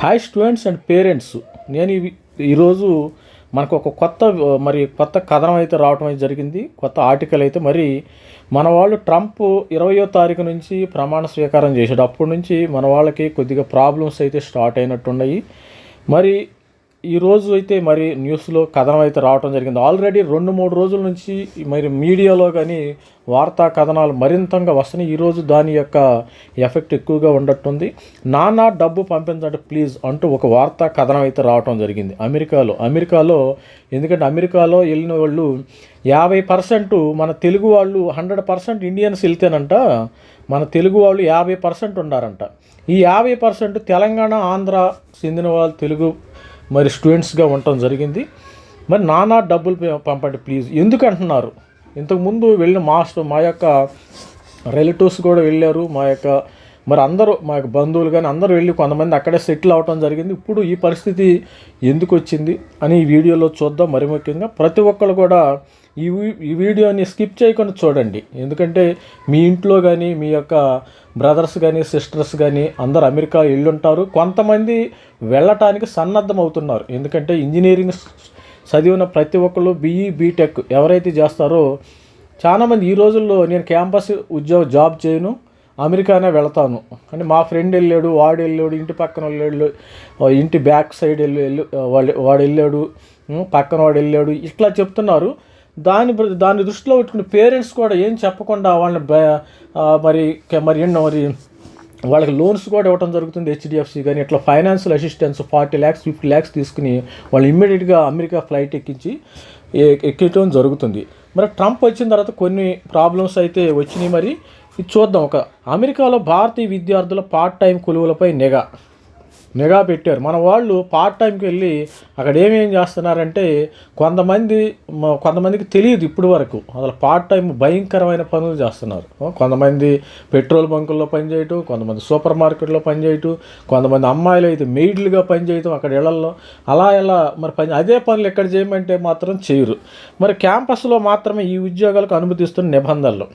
Hi students and parents నేను ఇవి- ఈరోజు మనకు ఒక కొత్త మరి కొత్త కథనం అయితే రావడం అయితే జరిగింది. కొత్త ఆర్టికల్ అయితే. మరి మన వాళ్ళు ట్రంప్ ఇరవయో తారీఖు నుంచి ప్రమాణ స్వీకారం చేసాడు అప్పటి నుంచి మన వాళ్ళకి కొద్దిగా ప్రాబ్లమ్స్ అయితే స్టార్ట్ అయినట్టున్నాయి. మరి ఈ రోజు అయితే మరి న్యూస్లో కథనం అయితే రావడం జరిగింది. ఆల్రెడీ రెండు మూడు రోజుల నుంచి మరి మీడియాలో కానీ వార్తా కథనాలు మరింతగా వస్తున్నాయి. ఈరోజు దాని యొక్క ఎఫెక్ట్ ఎక్కువగా ఉండట్టుంది. నానా డబ్బు పంపించండి ప్లీజ్ అంటూ ఒక వార్తా కథనం అయితే రావటం జరిగింది అమెరికాలో. అమెరికాలో ఎందుకంటే అమెరికాలో వెళ్ళిన వాళ్ళు యాభై పర్సెంట్ మన తెలుగు వాళ్ళు హండ్రెడ్ పర్సెంట్ ఇండియన్స్ వెళ్తేనంట మన తెలుగు వాళ్ళు యాభై పర్సెంట్ ఉన్నారంట ఈ యాభై పర్సెంట్ తెలంగాణ ఆంధ్ర చెందిన వాళ్ళు తెలుగు మరి స్టూడెంట్స్గా ఉండటం జరిగింది. మరి నానా డబ్బులు పంపండి ప్లీజ్. ఎందుకు అంటున్నారు ఇంతకుముందు వెళ్ళిన మాస్టర్ మా యొక్క రిలేటివ్స్ కూడా వెళ్ళారు. మా యొక్క మరి అందరూ మా యొక్క బంధువులు కానీ అందరూ వెళ్ళి కొంతమంది అక్కడే సెటిల్ అవటం జరిగింది. ఇప్పుడు ఈ పరిస్థితి ఎందుకు వచ్చింది అని ఈ వీడియోలో చూద్దాం. మరి ముఖ్యంగా ప్రతి ఒక్కరు కూడా ఈ వీ- ఈ వీడియోని స్కిప్ చేయకుండా చూడండి. ఎందుకంటే మీ ఇంట్లో కానీ మీ యొక్క బ్రదర్స్ కానీ సిస్టర్స్ కానీ అందరు అమెరికా వెళ్ళుంటారు కొంతమంది వెళ్ళటానికి సన్నద్ధం అవుతున్నారు ఎందుకంటే ఇంజనీరింగ్ చదివిన ప్రతి ఒక్కళ్ళు బీఈ బీటెక్ ఎవరైతే చేస్తారో చాలామంది ఈ రోజుల్లో నేను క్యాంపస్ ఉద్యోగ జాబ్ చేయను అమెరికానే వెళతాను. అంటే మా ఫ్రెండ్ వెళ్ళాడు వాడు వెళ్ళాడు ఇంటి పక్కన వాళ్ళు వెళ్ళాడు ఇంటి బ్యాక్ సైడ్ వెళ్ళి వెళ్ళి వాడు వాడు వెళ్ళాడు పక్కన వాడు వెళ్ళాడు ఇట్లా చెప్తున్నారు. దాని దాని దాన్ని దృష్టిలో పెట్టుకుని పేరెంట్స్ కూడా ఏం చెప్పకుండా వాళ్ళని బ- మరి మరి ఎన్నో మరి వాళ్ళకి లోన్స్ కూడా ఇవ్వడం జరుగుతుంది హెచ్డిఎఫ్సి కానీ ఇట్లా financial assistance forty lakhs fifty lakhs తీసుకుని వాళ్ళు ఇమ్మీడియట్గా అమెరికా ఫ్లైట్ ఎక్కించి ఎక్కించడం జరుగుతుంది. మరి ట్రంప్ వచ్చిన తర్వాత కొన్ని ప్రాబ్లమ్స్ అయితే వచ్చినాయి మరి. ఇది చూద్దాం ఒక అమెరికాలో భారతీయ విద్యార్థుల పార్ట్ టైం కొలువులపై నిఘా. నిఘా పెట్టారు. మన వాళ్ళు పార్ట్ టైంకి వెళ్ళి అక్కడ ఏమేం చేస్తున్నారంటే కొంతమంది కొంతమందికి తెలియదు ఇప్పటి వరకు. అసలు పార్ట్ టైం భయంకరమైన పనులు చేస్తున్నారు. కొంతమంది పెట్రోల్ బంకుల్లో పనిచేయటం కొంతమంది సూపర్ మార్కెట్లో పనిచేయటం కొంతమంది అమ్మాయిలు అయితే మెయిడ్లుగా పనిచేయటం అక్కడ ఇళ్ళలో అలా ఇలా మరి పని అదే పనులు ఎక్కడ చేయమంటే మాత్రం చేయరు. మరి క్యాంపస్లో మాత్రమే ఈ ఉద్యోగాలకు అనుమతిస్తున్న నిబంధనలు.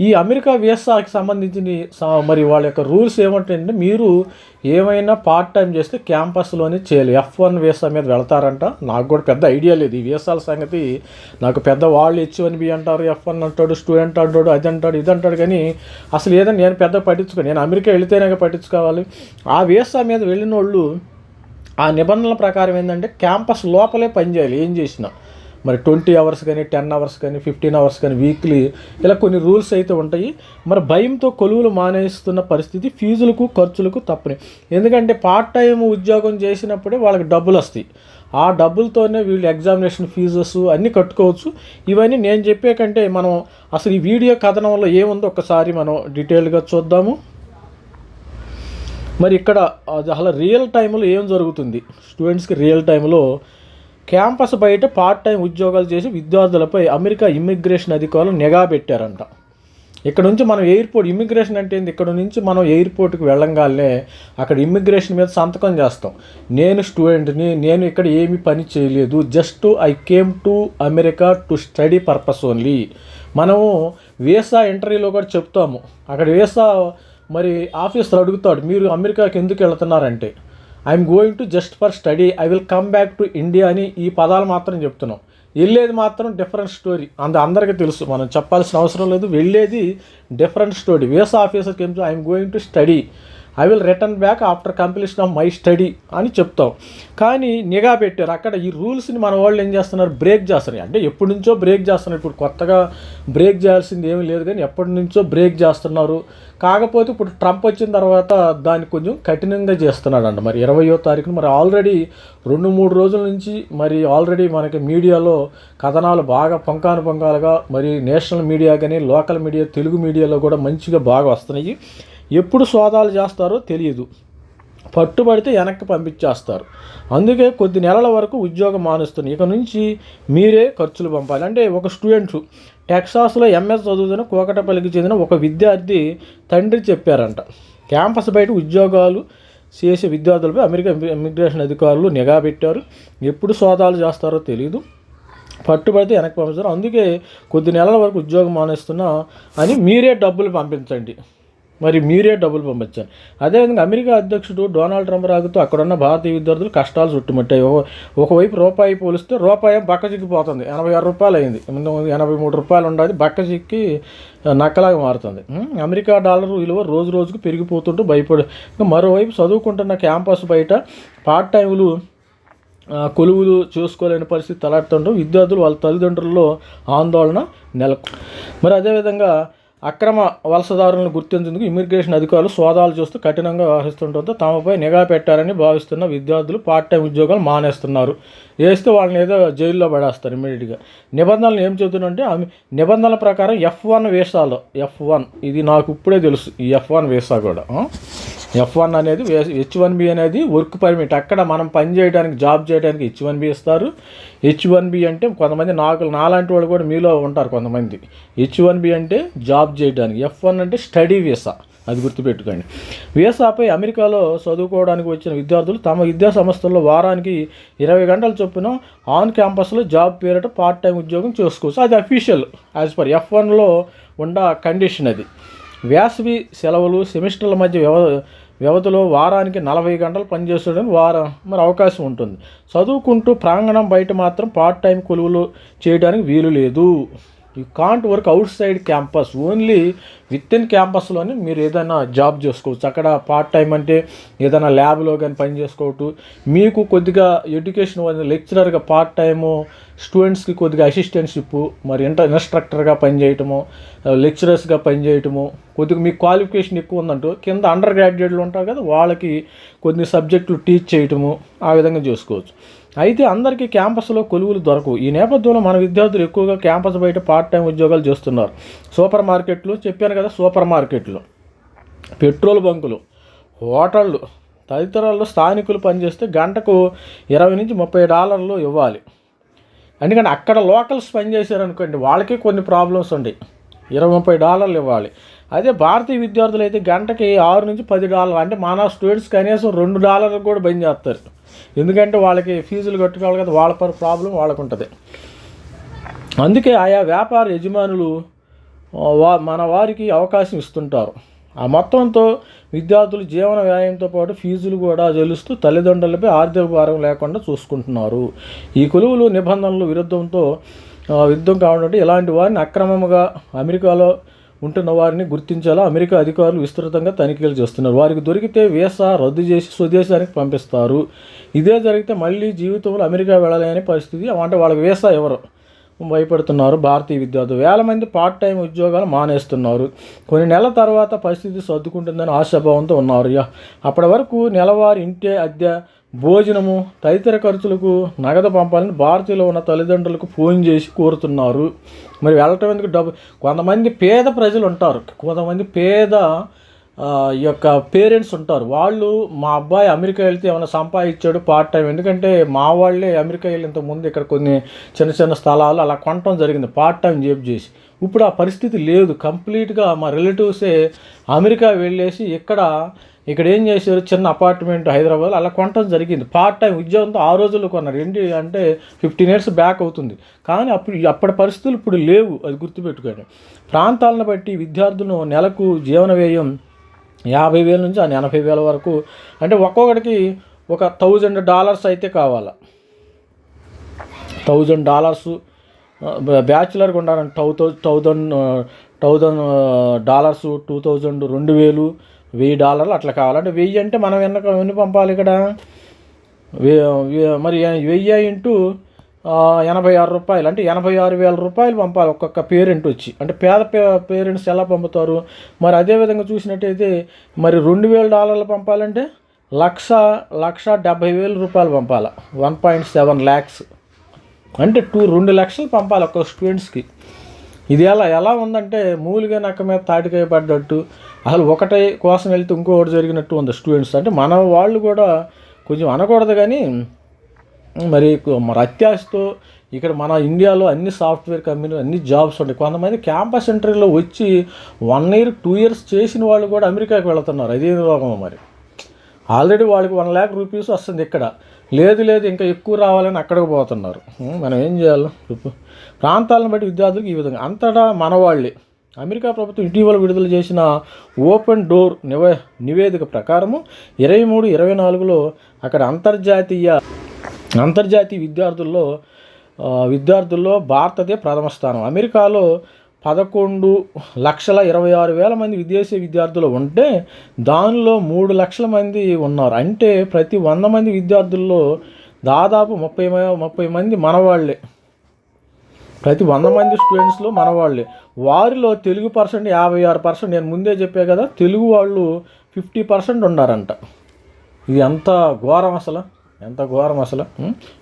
ఈ అమెరికా వీసాకి సంబంధించిన స- మరి వాళ్ళ యొక్క రూల్స్ ఏమంటే మీరు ఏమైనా పార్ట్ టైం చేస్తే క్యాంపస్లోనే చేయాలి. ఎఫ్ వన్ వీసా మీద వెళ్తారంట. నాకు కూడా పెద్ద ఐడియా లేదు. ఈ వీసాల సంగతి నాకు పెద్ద వాళ్ళు హెచ్ వన్ బి అంటారు ఎఫ్ వన్ అంటాడు స్టూడెంట్ అంటాడు అది అంటాడు ఇది అంటాడు కానీ అసలు ఏదైనా నేను పెద్ద పట్టించుకో నేను అమెరికా వెళితేనే పట్టించుకోవాలి. ఆ వీసా మీద వెళ్ళిన వాళ్ళు ఆ నిబంధనల ప్రకారం ఏంటంటే క్యాంపస్ లోపలే పనిచేయాలి ఏం చేసినా. మరి ట్వంటీ అవర్స్ కానీ టెన్ అవర్స్ కానీ ఫిఫ్టీన్ అవర్స్ కానీ వీక్లీ ఇలా కొన్ని రూల్స్ అయితే ఉంటాయి. మరి భయంతో కొలువులు మానేస్తున్న పరిస్థితి ఫీజులకు ఖర్చులకు తప్పని. ఎందుకంటే పార్ట్ టైం ఉద్యోగం చేసినప్పుడే వాళ్ళకి డబ్బులు వస్తాయి. ఆ డబ్బులతోనే వీళ్ళు ఎగ్జామినేషన్ ఫీజెస్ అన్నీ కట్టుకోవచ్చు. ఇవన్నీ నేను చెప్పే కంటే మనం అసలు ఈ వీడియో కథనంలో ఏముందో ఒకసారి మనం డీటెయిల్గా చూద్దాము. మరి ఇక్కడ అసలు రియల్ టైంలో ఏం జరుగుతుంది? స్టూడెంట్స్కి రియల్ టైంలో క్యాంపస్ బయట పార్ట్ టైం ఉద్యోగాలు చేసి విద్యార్థులపై అమెరికా ఇమ్మిగ్రేషన్ అధికారులు నిఘా పెట్టారంట. ఇక్కడ నుంచి మనం ఎయిర్పోర్ట్ ఇమ్మిగ్రేషన్ అంటే ఏంది? ఇక్కడ నుంచి మనం ఎయిర్పోర్ట్కి వెళ్ళంగానే అక్కడ ఇమ్మిగ్రేషన్ మీద సంతకం చేస్తాం. నేను స్టూడెంట్ని నేను ఇక్కడ ఏమీ పని చేయలేదు. Just I came to America to study purpose only. మనము వీసా ఇంటర్వ్యూలో కూడా చెప్తాము. అక్కడ వీసా మరి ఆఫీసర్ అడుగుతాడు మీరు అమెరికాకి ఎందుకు వెళ్తున్నారంటే? I'm going to just for study I will come back to India అని ఈ పదాలు మాత్రం చెప్తున్నాం. వెళ్ళేది మాత్రం డిఫరెంట్ స్టోరీ అంత అందరికీ తెలుసు. మనం చెప్పాల్సిన అవసరం లేదు. వెళ్ళేది డిఫరెంట్ స్టోరీ వీసా ఆఫీసర్కి ఏం I'm going to study I will return back after completion of my study అని చెప్తాం కానీ నిఘా పెట్టారు. అక్కడ ఈ రూల్స్ని మన వాళ్ళు ఏం చేస్తున్నారు? బ్రేక్ చేస్తున్నారు. అంటే ఎప్పటి నుంచో బ్రేక్ చేస్తున్నారు. ఇప్పుడు కొత్తగా బ్రేక్ చేయాల్సింది ఏమీ లేదు కానీ ఎప్పటి నుంచో బ్రేక్ చేస్తున్నారు. కాకపోతే ఇప్పుడు ట్రంప్ వచ్చిన తర్వాత దాన్ని కొంచెం కఠినంగా చేస్తున్నాడంట. మరి ఇరవయో తారీఖున మరి ఆల్రెడీ రెండు మూడు రోజుల నుంచి మరి ఆల్రెడీ మనకి మీడియాలో కథనాలు బాగా పొంకాను పొంకాలుగా మరి నేషనల్ మీడియా కానీ లోకల్ మీడియా తెలుగు మీడియాలో కూడా మంచిగా బాగా వస్తున్నాయి. ఎప్పుడు సోదాలు చేస్తారో తెలియదు. పట్టుబడితే వెనక్కి పంపించేస్తారు. అందుకే కొద్ది నెలల వరకు ఉద్యోగం మానేస్తుంది ఇక నుంచి మీరే ఖర్చులు పంపాలి. అంటే ఒక స్టూడెంట్ టెక్సాస్లో ఎంఎస్ చదువుతున్న కోకటపల్లికి చెందిన ఒక విద్యార్థి తండ్రి చెప్పారంట. క్యాంపస్ బయట ఉద్యోగాలు చేసే విద్యార్థులపై అమెరికా ఇమిగ్రేషన్ అధికారులు నిఘా పెట్టారు. ఎప్పుడు సోదాలు చేస్తారో తెలియదు పట్టుబడితే వెనక్కి పంపిస్తారు. అందుకే కొద్ది నెలల వరకు ఉద్యోగం మానేస్తున్నా అని మీరే డబ్బులు పంపించండి. మరి మీరే డబ్బులు పంపించారు. అదేవిధంగా అమెరికా అధ్యక్షుడు డొనాల్డ్ ట్రంప్ రాకతో అక్కడున్న భారతీయ విద్యార్థులు కష్టాలు చుట్టుముట్టాయి. ఒకవైపు రూపాయి పోలిస్తే రూపాయి బక్క చిక్కిపోతుంది ఎనభై ఆరు రూపాయలు అయింది. ఎనభై మూడు రూపాయలు ఉండదు బక్క చిక్కి నక్కలాగా మారుతుంది. అమెరికా డాలర్ విలువ రోజు రోజుకు పెరిగిపోతుంటూ భయపడి మరోవైపు చదువుకుంటున్న క్యాంపస్ బయట పార్ట్ టైములు కొలువులు చూసుకోలేని పరిస్థితి తలాడుతుంటూ విద్యార్థులు వాళ్ళ తల్లిదండ్రుల్లో ఆందోళన నెలకు మరి అదేవిధంగా అక్రమ వలసదారులను గుర్తించేందుకు ఇమిగ్రేషన్ అధికారులు సోదాలు చూస్తూ కఠినంగా వ్యవహరిస్తుండటంతో తమపై నిఘా పెట్టారని భావిస్తున్న విద్యార్థులు పార్ట్ టైం ఉద్యోగాలు మానేస్తున్నారు. వేస్తే వాళ్ళని ఏదో జైల్లో పడేస్తారు ఇమీడియట్గా నిబంధనలు ఏం చెబుతున్నారంటే ఆమె నిబంధనల ప్రకారం ఎఫ్ వన్ వేసాలో ఎఫ్ వన్. ఇది నాకు ఇప్పుడే తెలుసు ఈ ఎఫ్ వన్ వేసా కూడా. ఎఫ్ వన్ అనేది హెచ్ వన్ బి అనేది వర్క్ పర్మిట్. అక్కడ మనం పని చేయడానికి జాబ్ చేయడానికి హెచ్ వన్ బి ఇస్తారు. హెచ్ వన్ బి అంటే కొంతమంది నాకు నాలాంటి వాళ్ళు కూడా మీలో ఉంటారు కొంతమంది. హెచ్ వన్ బి అంటే జాబ్ చేయడానికి ఎఫ్ వన్ అంటే స్టడీ వీసా. అది గుర్తుపెట్టుకోండి. వీసాపై అమెరికాలో చదువుకోవడానికి వచ్చిన విద్యార్థులు తమ విద్యా సంస్థల్లో వారానికి ఇరవై గంటల చొప్పున ఆన్ క్యాంపస్లో జాబ్ పేరిట పార్ట్ టైం ఉద్యోగం చేసుకోవచ్చు. అది అఫీషియల్ యాజ్ పర్ ఎఫ్ వన్లో ఉన్న కండిషన్ అది. వేసవి సెలవులు సెమిస్టర్ల మధ్య వ్యవ వ్యవధిలో వారానికి నలభై గంటలు పనిచేసడానికి వారం మరి అవకాశం ఉంటుంది. చదువుకుంటూ ప్రాంగణం బయట మాత్రం పార్ట్ టైం కొలువులు చేయడానికి వీలు లేదు. You can't work outside campus only within క్యాంపస్లోనే మీరు ఏదైనా జాబ్ చేసుకోవచ్చు. అక్కడ పార్ట్ టైం అంటే ఏదైనా ల్యాబ్లో కానీ పని చేసుకోవటం మీకు కొద్దిగా ఎడ్యుకేషన్ లెక్చరర్గా పార్ట్ టైము స్టూడెంట్స్కి కొద్దిగా అసిస్టెంట్షిప్ మరి ఇంటర్ ఇన్స్ట్రక్టర్గా పనిచేయటము లెక్చరర్స్గా పనిచేయటము కొద్దిగా మీకు క్వాలిఫికేషన్ ఎక్కువ ఉందంటూ కింద అండర్ గ్రాడ్యుయేట్లు ఉంటారు కదా వాళ్ళకి కొన్ని సబ్జెక్టులు టీచ్ చేయటము ఆ విధంగా చేసుకోవచ్చు. అయితే అందరికీ క్యాంపస్లో కొలువులు దొరకవు. ఈ నేపథ్యంలో మన విద్యార్థులు ఎక్కువగా క్యాంపస్ బయట పార్ట్ టైం ఉద్యోగాలు చేస్తున్నారు. సూపర్ మార్కెట్లు చెప్పాను కదా సూపర్ మార్కెట్లు పెట్రోల్ బంకులు హోటళ్ళు తదితరాల్లో స్థానికులు పనిచేస్తే గంటకు ఇరవై నుంచి ముప్పై డాలర్లు ఇవ్వాలి. ఎందుకంటే అక్కడ లోకల్స్ పనిచేశారనుకోండి వాళ్ళకి కొన్ని ప్రాబ్లమ్స్ ఉంటాయి. ఇరవై ముప్పై డాలర్లు ఇవ్వాలి. అదే భారతీయ విద్యార్థులు అయితే గంటకి ఆరు నుంచి పది డాలర్లు అంటే మన స్టూడెంట్స్ కనీసం రెండు డాలర్లు కూడా బంద్ చేస్తారు. ఎందుకంటే వాళ్ళకి ఫీజులు కట్టుకోవాలి కదా వాళ్ళ పర్ ప్రాబ్లం వాళ్ళకు ఉంటుంది అందుకే ఆయా వ్యాపార యజమానులు వా మన వారికి అవకాశం ఇస్తుంటారు. ఆ మొత్తంతో విద్యార్థులు జీవన వ్యాయంతో పాటు ఫీజులు కూడా చెల్లిస్తూ తల్లిదండ్రులపై ఆర్థిక భారం లేకుండా చూసుకుంటున్నారు. ఈ కొలువులు నిబంధనలు విరుద్ధంతో యుద్ధం విరుద్ధం ఇలాంటి వారిని అక్రమంగా అమెరికాలో ఉంటున్న వారిని గుర్తించేలా? అమెరికా అధికారులు విస్తృతంగా తనిఖీలు చేస్తున్నారు. వారికి దొరికితే వీసా రద్దు చేసి స్వదేశానికి పంపిస్తారు. ఇదే జరిగితే మళ్ళీ జీవితంలో అమెరికా వెళ్ళలేని పరిస్థితి. అంటే వాళ్ళకి వీసా ఎవరు భయపడుతున్నారు? భారతీయ విద్యార్థులు. వేల మంది పార్ట్ టైం ఉద్యోగాలు మానేస్తున్నారు. కొన్ని నెలల తర్వాత పరిస్థితి సర్దుకుంటుందని ఆశాభావంతో ఉన్నారు. యా, అప్పటి వరకు నెలవారి ఇంటి అద్దె భోజనము తదితర ఖర్చులకు నగదు పంపాలని భారతీయులు ఉన్న తల్లిదండ్రులకు ఫోన్ చేసి కోరుతున్నారు. మరి వెళ్ళటం ఎందుకు డబ్బు కొంతమంది పేద ప్రజలు ఉంటారు. కొంతమంది పేద ఈ యొక్క పేరెంట్స్ ఉంటారు. వాళ్ళు మా అబ్బాయి అమెరికా వెళ్తే ఏమైనా సంపాదించాడు పార్ట్ టైం. ఎందుకంటే మా వాళ్ళే అమెరికా వెళ్ళేంత ముందు ఇక్కడ కొన్ని చిన్న చిన్న స్థలాలు అలా కొనటం జరిగింది. పార్ట్ టైం జాబ్ చేసి. ఇప్పుడు ఆ పరిస్థితి లేదు. కంప్లీట్గా మా రిలేటివ్సే అమెరికా వెళ్ళేసి ఇక్కడ ఇక్కడ ఏం చేశారు? చిన్న అపార్ట్మెంట్ హైదరాబాద్ అలా కొనటం జరిగింది. పార్ట్ టైం ఉద్యోగంతో ఆ రోజుల్లో కొన్నారు. ఏంటి అంటే ఫిఫ్టీన్ ఇయర్స్ బ్యాక్ అవుతుంది. కానీ అప్పుడు అప్పటి పరిస్థితులు ఇప్పుడు లేవు. అది గుర్తుపెట్టుకోండి. ప్రాంతాలను బట్టి విద్యార్థులను నెలకు జీవన వ్యయం యాభై వేల నుంచి ఆ ఎనభై వేల వరకు అంటే ఒక్కొక్కడికి ఒక థౌజండ్ డాలర్స్ అయితే కావాలా? థౌజండ్ డాలర్స్ బ్యాచులర్గా ఉండాలంటే two thousand thousand dollars two thousand రెండు వేలు వెయ్యి డాలర్లు అట్లా కావాలంటే వెయ్యి అంటే మనం ఎన్న ఎన్ని పంపాలి ఇక్కడ? మరి వెయ్యి ఇంటూ ఎనభై ఆరు రూపాయలు. అంటే ఎనభై ఆరు వేల రూపాయలు పంపాలి. ఒక్కొక్క పేరెంట్ వచ్చి. అంటే పేద పేరెంట్స్ ఎలా పంపుతారు? మరి అదే విధంగా చూసినట్టయితే మరి రెండు వేల డాలర్లు పంపాలంటే లక్ష లక్ష డెబ్భై వేల రూపాయలు పంపాలి. వన్ పాయింట్ సెవెన్ ల్యాక్స్ అంటే టూ రెండు లక్షలు పంపాలి ఒక్క స్టూడెంట్స్కి. ఇది ఎలా ఎలా ఉందంటే మూలిగా నక్క మీద తాటికాయ పడ్డట్టు అసలు ఒకటే కోసం వెళ్తే ఇంకొకటి జరిగినట్టు ఉంది స్టూడెంట్స్. అంటే మన వాళ్ళు కూడా కొంచెం అనకూడదు కానీ మరి మరి అత్యాశతో ఇక్కడ మన ఇండియాలో అన్ని సాఫ్ట్వేర్ కంపెనీలు అన్ని జాబ్స్ ఉంటాయి. కొంతమంది క్యాంపస్ ఇంటర్వ్యూలో వచ్చి వన్ ఇయర్ టూ ఇయర్స్ చేసిన వాళ్ళు కూడా అమెరికాకి వెళుతున్నారు. అదే రోగం మరి? ఆల్రెడీ వాళ్ళకి వన్ ల్యాక్ రూపీస్ వస్తుంది ఇక్కడ. లేదు లేదు ఇంకా ఎక్కువ రావాలని అక్కడికి పోతున్నారు. మనం ఏం చేయాలి? చెప్పు ప్రాంతాలను బట్టి విద్యార్థులకు ఈ విధంగా. అంతటా మనవాళ్ళే. అమెరికా ప్రభుత్వం ఇటీవల విడుదల చేసిన ఓపెన్ డోర్ నివే నివేదిక ప్రకారము ఇరవై మూడు ఇరవై నాలుగులో అక్కడ అంతర్జాతీయ అంతర్జాతీయ విద్యార్థుల్లో విద్యార్థుల్లో భారతదే ప్రథమ స్థానం. అమెరికాలో పదకొండు లక్షల ఇరవై ఆరు వేల మంది విదేశీ విద్యార్థులు ఉంటే దానిలో మూడు లక్షల మంది ఉన్నారు. అంటే ప్రతి వంద మంది విద్యార్థుల్లో దాదాపు ముప్పై ముప్పై మంది మనవాళ్ళే ప్రతి వంద మంది స్టూడెంట్స్లో మనవాళ్ళే వారిలో తెలుగు పర్సెంట్ యాభై ఆరు పర్సెంట్ నేను ముందే చెప్పే కదా తెలుగు వాళ్ళు ఫిఫ్టీ పర్సెంట్ ఉన్నారంట ఇది ఎంత ఘోరం అసలు? ఎంత ఘోరం అసలు?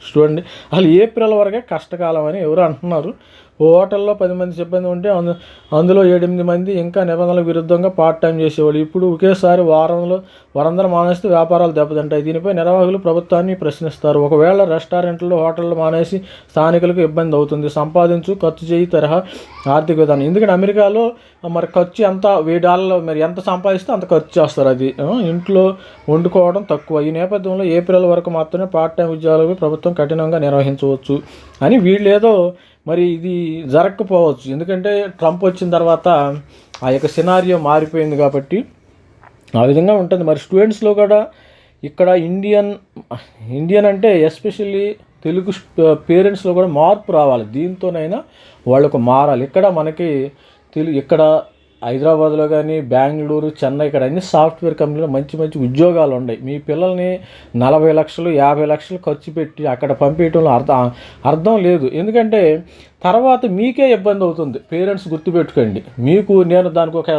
చూడండి. అసలు ఏప్రిల్ వరకే కష్టకాలం అని ఎవరు అంటున్నారు? ఓ హోటల్లో పది మంది సిబ్బంది ఉంటే అందు అందులో ఎనిమిది మంది ఇంకా నిబంధనలకు విరుద్ధంగా పార్ట్ టైం చేసేవాళ్ళు. ఇప్పుడు ఒకేసారి వారంలో వారందరూ మానేస్తే వ్యాపారాలు దెబ్బతింటాయి. దీనిపై నిర్వాహకులు ప్రభుత్వాన్ని ప్రశ్నిస్తారు. ఒకవేళ రెస్టారెంట్లు హోటళ్ళు మానేసి స్థానికులకు ఇబ్బంది అవుతుంది. సంపాదించు ఖర్చు చేయి తరహా ఆర్థిక విధానం. ఎందుకంటే అమెరికాలో మరి ఖర్చు ఎంత వెయ్యి డాలర్లు మరి ఎంత సంపాదిస్తే అంత ఖర్చు చేస్తారు అది. ఇంట్లో వండుకోవడం తక్కువ. ఈ నేపథ్యంలో ఏప్రిల్ వరకు మాత్రమే పార్ట్ టైం ఉద్యోగాలపై ప్రభుత్వం కఠినంగా నిర్వహించవచ్చు అని వీళ్ళేదో మరి ఇది జరగకపోవచ్చు. ఎందుకంటే ట్రంప్ వచ్చిన తర్వాత ఆ యొక్క సినారియో మారిపోయింది కాబట్టి ఆ విధంగా ఉంటుంది. మరి స్టూడెంట్స్లో కూడా ఇక్కడ ఇండియన్ ఇండియన్ అంటే ఎస్పెషల్లీ తెలుగు పేరెంట్స్లో కూడా మార్పు రావాలి. దీంతోనైనా వాళ్ళకు మారాలి. ఇక్కడ మనకి తెలు ఇక్కడ హైదరాబాద్లో కానీ బెంగళూరు చెన్నై ఇక్కడ అన్ని సాఫ్ట్వేర్ కంపెనీలో మంచి మంచి ఉద్యోగాలు ఉన్నాయి. మీ పిల్లల్ని నలభై లక్షలు యాభై లక్షలు ఖర్చు పెట్టి అక్కడ పంపించడంలో అర్థం అర్థం లేదు. ఎందుకంటే తర్వాత మీకే ఇబ్బంది అవుతుంది. పేరెంట్స్ గుర్తుపెట్టుకోండి. మీకు నేను దానికి ఒక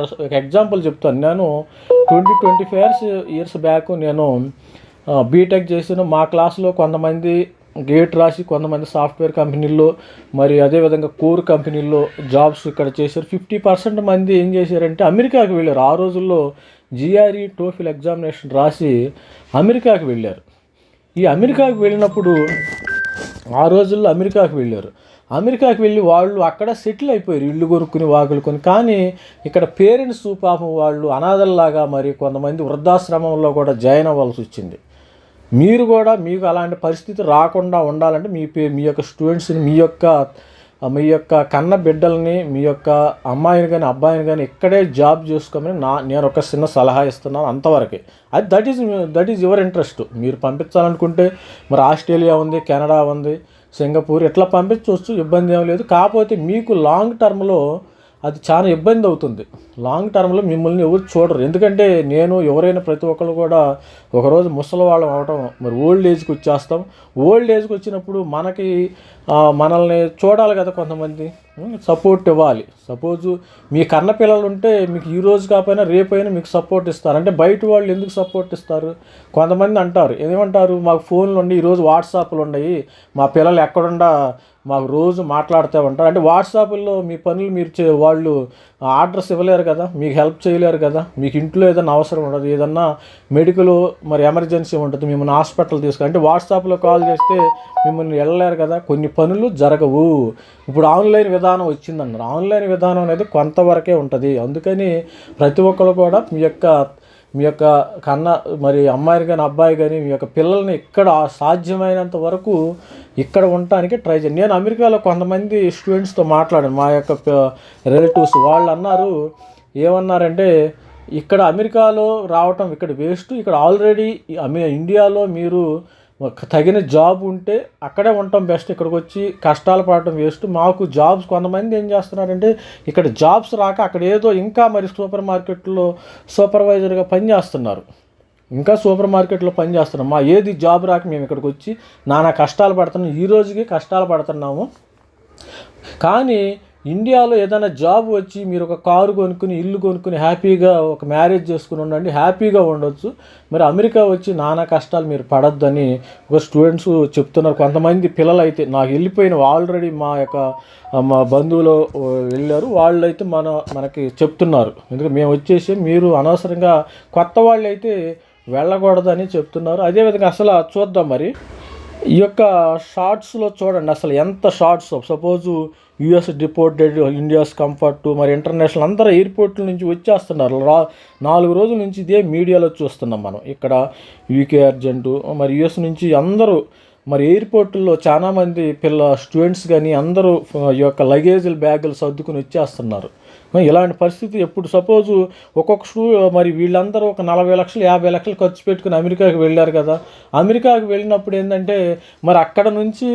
ఎగ్జాంపుల్ చెప్తాను. నేను twenty twenty five years years back నేను బీటెక్ చేసిన మా క్లాస్లో కొంతమంది గేట్ రాసి కొంతమంది సాఫ్ట్వేర్ కంపెనీల్లో మరి అదేవిధంగా కోర్ కంపెనీల్లో జాబ్స్ ఇక్కడ చేశారు. ఫిఫ్టీ పర్సెంట్ మంది ఏం చేశారంటే అమెరికాకి వెళ్ళారు. ఆ రోజుల్లో జిఆర్ఈ టోఫిల్ ఎగ్జామినేషన్ రాసి అమెరికాకి వెళ్ళారు. ఈ అమెరికాకి వెళ్ళినప్పుడు ఆ రోజుల్లో అమెరికాకి వెళ్ళారు. అమెరికాకి వెళ్ళి వాళ్ళు అక్కడ సెటిల్ అయిపోయారు. ఇల్లు కొనుక్కుని వాకులు కొని. కానీ ఇక్కడ పేరెంట్స్ పాపం వాళ్ళు అనాథల్లాగా మరి కొంతమంది వృద్ధాశ్రమంలో కూడా జాయిన్ అవ్వాల్సి వచ్చింది. మీరు కూడా మీకు అలాంటి పరిస్థితి రాకుండా ఉండాలంటే మీ పే మీ యొక్క స్టూడెంట్స్ని మీ యొక్క మీ యొక్క కన్న బిడ్డల్ని మీ యొక్క అమ్మాయిని కానీ అబ్బాయిని కానీ ఇక్కడే జాబ్ చేసుకోమని నా నేను ఒక చిన్న సలహా ఇస్తున్నాను అంతవరకే. అది that is that is your interest. మీరు పంపించాలనుకుంటే మరి ఆస్ట్రేలియా ఉంది కెనడా ఉంది సింగపూర్ ఇట్లా పంపించవచ్చు ఇబ్బంది ఏం లేదు. కాకపోతే మీకు లాంగ్ టర్మ్లో అది చాలా ఇబ్బంది అవుతుంది. లాంగ్ టర్మ్లో మిమ్మల్ని ఎవరు చూడరు. ఎందుకంటే నేను ఎవరైనా ప్రతి ఒక్కరు కూడా ఒకరోజు ముసలివాళ్ళం అవటం మరి ఓల్డ్ ఏజ్కి వచ్చేస్తాం. ఓల్డ్ ఏజ్కి వచ్చినప్పుడు మనకి మనల్ని చూడాలి కదా కొంతమంది. సపోర్ట్ ఇవ్వాలి. సపోజు మీ కన్న పిల్లలు ఉంటే మీకు ఈ రోజు కాకపోయినా రేపైనా మీకు సపోర్ట్ ఇస్తారు. అంటే బయట వాళ్ళు ఎందుకు సపోర్ట్ ఇస్తారు? కొంతమంది అంటారు. ఏమంటారు? మాకు ఫోన్లు ఉండి ఈరోజు వాట్సాప్లు ఉన్నాయి. మా పిల్లలు ఎక్కడుండా? మాకు రోజు మాట్లాడుతూ ఉంటారు. అంటే వాట్సాప్లో మీ పనులు మీరు చే వాళ్ళు ఆర్డర్స్ ఇవ్వలేరు కదా మీకు హెల్ప్ చేయలేరు కదా మీకు ఇంట్లో ఏదైనా అవసరం ఉండదు ఏదన్నా మెడికల్ మరి ఎమర్జెన్సీ ఉంటుంది మిమ్మల్ని హాస్పిటల్ తీసుకు అంటే వాట్సాప్లో కాల్ చేస్తే మిమ్మల్ని వెళ్ళలేరు కదా కొన్ని పనులు జరగవు. ఇప్పుడు ఆన్లైన్ విధానం వచ్చిందన్నారు. ఆన్లైన్ విధానం అనేది కొంతవరకే ఉంటుంది. అందుకని ప్రతి ఒక్కరు కూడా మీ యొక్క మీ యొక్క కన్న మరి అమ్మాయిని కానీ అబ్బాయి కానీ మీ యొక్క పిల్లల్ని ఇక్కడ సాధ్యమైనంత వరకు ఇక్కడ ఉండటానికి ట్రై చేయండి. నేను అమెరికాలో కొంతమంది స్టూడెంట్స్తో మాట్లాడాను. మా యొక్క రిలేటివ్స్ వాళ్ళు అన్నారు ఏమన్నారంటే ఇక్కడ అమెరికాలో రావటం ఇక్కడ వేస్ట్ ఇక్కడ ఆల్రెడీ ఇండియాలో మీరు తగిన జాబ్ ఉంటే అక్కడే ఉండటం బెస్ట్ ఇక్కడికి వచ్చి కష్టాలు పడటం వేస్ట్. మాకు జాబ్స్ కొంతమంది ఏం చేస్తున్నారంటే ఇక్కడ జాబ్స్ రాక అక్కడ ఏదో ఇంకా మరి సూపర్ మార్కెట్లో సూపర్వైజర్గా పనిచేస్తున్నారు ఇంకా సూపర్ మార్కెట్లో పనిచేస్తున్నాం మా ఏది జాబ్ రాక మేము ఇక్కడికి వచ్చి నానా కష్టాలు పడుతున్నాం. ఈ రోజుకి కష్టాలు పడుతున్నాము. కానీ ఇండియాలో ఏదైనా జాబ్ వచ్చి మీరు ఒక కారు కొనుక్కుని ఇల్లు కొనుక్కుని హ్యాపీగా ఒక మ్యారేజ్ చేసుకుని ఉండండి హ్యాపీగా ఉండొచ్చు. మరి అమెరికా వచ్చి నానా కష్టాలు మీరు పడొద్దని ఒక స్టూడెంట్స్ చెప్తున్నారు. కొంతమంది పిల్లలు అయితే నాకు వెళ్ళిపోయిన ఆల్రెడీ మా యొక్క మా బంధువులు వెళ్ళారు. వాళ్ళు అయితే మన మనకి చెప్తున్నారు. ఎందుకంటే మేము వచ్చేసి మీరు అనవసరంగా కొత్త వాళ్ళు అయితే వెళ్ళకూడదని చెప్తున్నారు. అదేవిధంగా అసలు చూద్దాం మరి. ఈ యొక్క షార్ట్స్లో చూడండి అసలు ఎంత shorts. Suppose US deported India's comfort మరి ఇంటర్నేషనల్ అందరూ ఎయిర్పోర్ట్ల నుంచి వచ్చేస్తున్నారు. రా నాలుగు రోజుల నుంచి ఇదే మీడియాలో చూస్తున్నాం మనం. ఇక్కడ యూకే అర్జెంటు మరి యుఎస్ నుంచి అందరూ మరి ఎయిర్పోర్ట్లో చాలామంది పిల్ల స్టూడెంట్స్ కానీ అందరూ ఈ యొక్క లగేజీలు బ్యాగులు సర్దుకుని వచ్చేస్తున్నారు. ఇలాంటి పరిస్థితి ఎప్పుడు సపోజు ఒక్కొక్క స్టూ మరి వీళ్ళందరూ ఒక నలభై లక్షలు యాభై లక్షలు ఖర్చు పెట్టుకుని అమెరికాకి వెళ్ళారు కదా. అమెరికాకి వెళ్ళినప్పుడు ఏంటంటే మరి అక్కడ నుంచి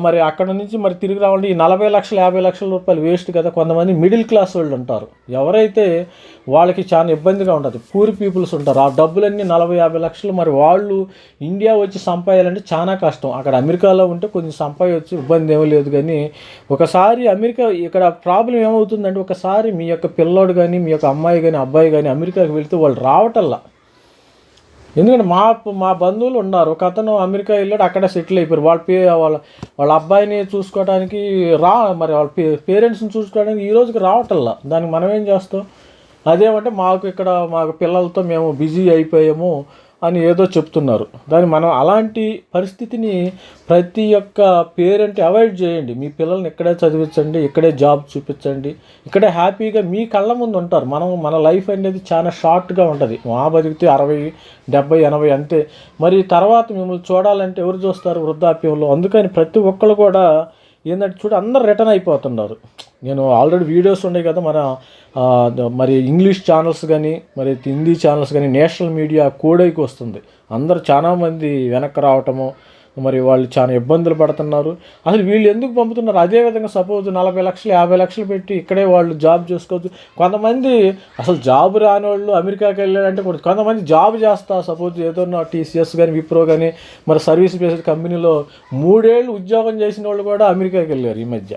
మరి అక్కడ నుంచి మరి తిరిగి రావాలంటే ఈ నలభై లక్షలు యాభై లక్షల రూపాయలు వేస్ట్ కదా కొంతమంది మిడిల్ క్లాస్ వాళ్ళు ఉంటారు ఎవరైతే వాళ్ళకి చాలా ఇబ్బందిగా ఉంటుంది పూర్ పీపుల్స్ ఉంటారు ఆ డబ్బులన్నీ నలభై యాభై లక్షలు మరి వాళ్ళు ఇండియా వచ్చి సంపాదాలంటే చాలా కష్టం. అక్కడ అమెరికాలో ఉంటే కొంచెం సంపాదించు ఇబ్బంది ఏమీ లేదు కానీ ఒకసారి అమెరికా ఇక్కడ ప్రాబ్లం ఏమవుతుందంటే ఒకసారి మీ యొక్క పిల్లోడు కానీ మీ యొక్క అమ్మాయి కానీ అబ్బాయి కానీ అమెరికాకి వెళ్తే వాళ్ళు రావటల్లా ఎందుకంటే మా మా బంధువులు ఉన్నారు. ఒక అతను అమెరికా వెళ్ళాడు అక్కడ సెటిల్ అయిపోయారు. వాళ్ళ పే వాళ్ళ వాళ్ళ అబ్బాయిని చూసుకోవడానికి రా మరి వాళ్ళ పే పేరెంట్స్ని చూసుకోవడానికి ఈ రోజుకి రావటల్లా దానికి మనం ఏం చేస్తాం? అదేమంటే మాకు ఇక్కడ మాకు పిల్లలతో మేము బిజీ అయిపోయాము. అని ఏదో చెప్తున్నారు. దాన్ని మనం అలాంటి పరిస్థితిని ప్రతి ఒక్క పేరెంట్ అవాయిడ్ చేయండి. మీ పిల్లల్ని ఇక్కడే చదివించండి ఇక్కడే జాబ్ చూపించండి ఇక్కడే హ్యాపీగా మీ కళ్ళ ముందు ఉంటారు. మనం మన లైఫ్ అనేది చాలా షార్ట్గా ఉంటుంది. మా బతికితే అరవై డెబ్బై ఎనభై అంతే. మరి తర్వాత మిమ్మల్ని చూడాలంటే ఎవరు చూస్తారు వృద్ధాప్యంలో? అందుకని ప్రతి ఒక్కరు కూడా ఏంటంటే చూడు అందరు రిటర్న్ అయిపోతున్నారు. నేను ఆల్రెడీ వీడియోస్ ఉన్నాయి కదా మన ద- మరి ఇంగ్లీష్ ఛానల్స్ కానీ మరి హిందీ ఛానల్స్ కానీ నేషనల్ మీడియా కోడైకి వస్తుంది. అందరు చాలామంది వెనక్కి రావటము మరి వాళ్ళు చాలా ఇబ్బందులు పడుతున్నారు. అసలు వీళ్ళు ఎందుకు పంపుతున్నారు? అదే విధంగా సపోజ్ నలభై లక్షలు యాభై లక్షలు పెట్టి ఇక్కడే వాళ్ళు జాబ్ చేసుకోవచ్చు. కొంతమంది అసలు జాబ్ రాని వాళ్ళు అమెరికాకి వెళ్ళారంటే కొంత- కొంతమంది జాబ్ చేస్తా సపోజ్ ఏదో టీసీఎస్ కానీ విప్రో కానీ మరి సర్వీస్ బేస్డ్ కంపెనీలో మూడేళ్ళు ఉద్యోగం చేసిన వాళ్ళు కూడా అమెరికాకి వెళ్ళారు ఈ మధ్య.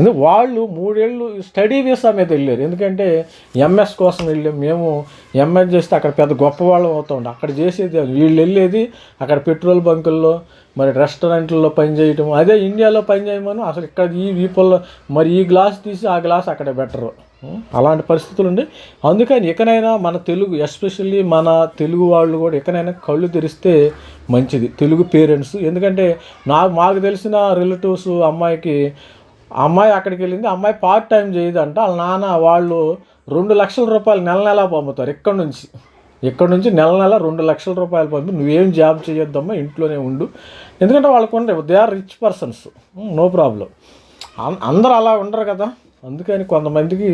ఎందుకు వాళ్ళు మూడేళ్ళు స్టడీ వీసా మీద వెళ్ళారు. ఎందుకంటే ఎంఎస్ కోసం వెళ్ళాం. మేము ఎంఎస్ చేస్తే అక్కడ పెద్ద గొప్ప వాళ్ళం అవుతాం. అక్కడ చేసేది వీళ్ళు వెళ్ళేది అక్కడ పెట్రోల్ బంకుల్లో మరి రెస్టారెంట్లలో పని చేయటం. అదే ఇండియాలో పని చేయమను. అసలు ఇక్కడ ఈ వీపుల్లో మరి ఈ గ్లాస్ తీసి ఆ గ్లాస్ అక్కడ బెటరు. అలాంటి పరిస్థితులు ఉండి. అందుకని ఎక్కడైనా మన తెలుగు ఎస్పెషల్లీ మన తెలుగు వాళ్ళు కూడా ఎక్కడైనా కళ్ళు తెరిస్తే మంచిది. తెలుగు పేరెంట్స్. ఎందుకంటే నాకు మాకు తెలిసిన రిలేటివ్స్ అమ్మాయికి అమ్మాయి అక్కడికి వెళ్ళింది అమ్మాయి పార్ట్ టైం చేయదంట. వాళ్ళ నాన్న వాళ్ళు రెండు లక్షల రూపాయలు నెల నెలా పంపుతారు ఇక్కడ నుంచి. ఇక్కడ నుంచి నెల నెల రెండు లక్షల రూపాయలు పంపి నువ్వేం జాబ్ చేయొద్దమ్మా ఇంట్లోనే ఉండు. ఎందుకంటే వాళ్ళకు ఉండే they are rich persons no problem అందరూ అలా ఉండరు కదా. అందుకని కొంతమందికి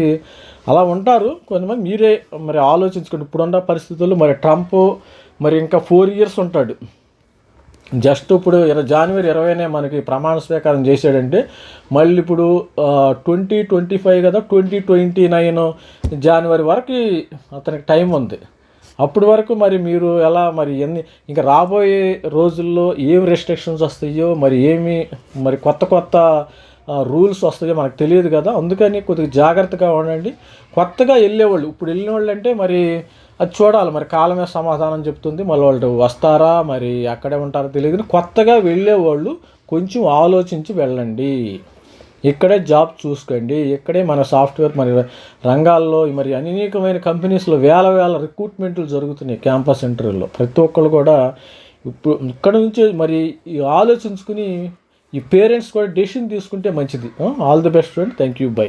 అలా ఉంటారు. కొంతమంది మీరే మరి ఆలోచించుకోండి. ఇప్పుడున్న పరిస్థితుల్లో మరి ట్రంప్ మరి ఇంకా ఫోర్ ఇయర్స్ ఉంటాడు. జస్ట్ ఇప్పుడు ఇర జనవరి ఇరవైనే మనకి ప్రమాణ స్వీకారం చేశాడంటే మళ్ళీ ఇప్పుడు ట్వంటీ ట్వంటీ ఫైవ్ కదా ట్వంటీ ట్వంటీ నైన్ జనవరి వరకు అతనికి టైం ఉంది. అప్పటి వరకు మరి మీరు ఎలా మరి ఎన్ని ఇంకా రాబోయే రోజుల్లో ఏం రెస్ట్రిక్షన్స్ వస్తాయో మరి ఏమి మరి కొత్త కొత్త రూల్స్ వస్తాయో మనకు తెలియదు కదా. అందుకని కొద్దిగా జాగ్రత్తగా ఉండండి. కొత్తగా వెళ్ళేవాళ్ళు ఇప్పుడు వెళ్ళిన వాళ్ళు అంటే మరి అది చూడాలి. మరి కాలమే సమాధానం చెప్తుంది. మళ్ళీ వాళ్ళు వస్తారా మరి అక్కడే ఉంటారో తెలియదు. కానీ కొత్తగా వెళ్ళేవాళ్ళు కొంచెం ఆలోచించి వెళ్ళండి. ఇక్కడే జాబ్ చూసుకోండి. ఇక్కడే మన సాఫ్ట్వేర్ మరి రంగాల్లో మరి అనేకమైన కంపెనీస్లో వేల వేల రిక్రూట్మెంట్లు జరుగుతున్నాయి క్యాంపస్ ఇంటర్వ్యూలో ప్రతి ఒక్కళ్ళు కూడా ఇప్పుడు ఇక్కడ నుంచి మరి ఈ ఆలోచించుకుని ఈ పేరెంట్స్ కూడా డెసిషన్ తీసుకుంటే మంచిది. All the best friend. Thank you bye.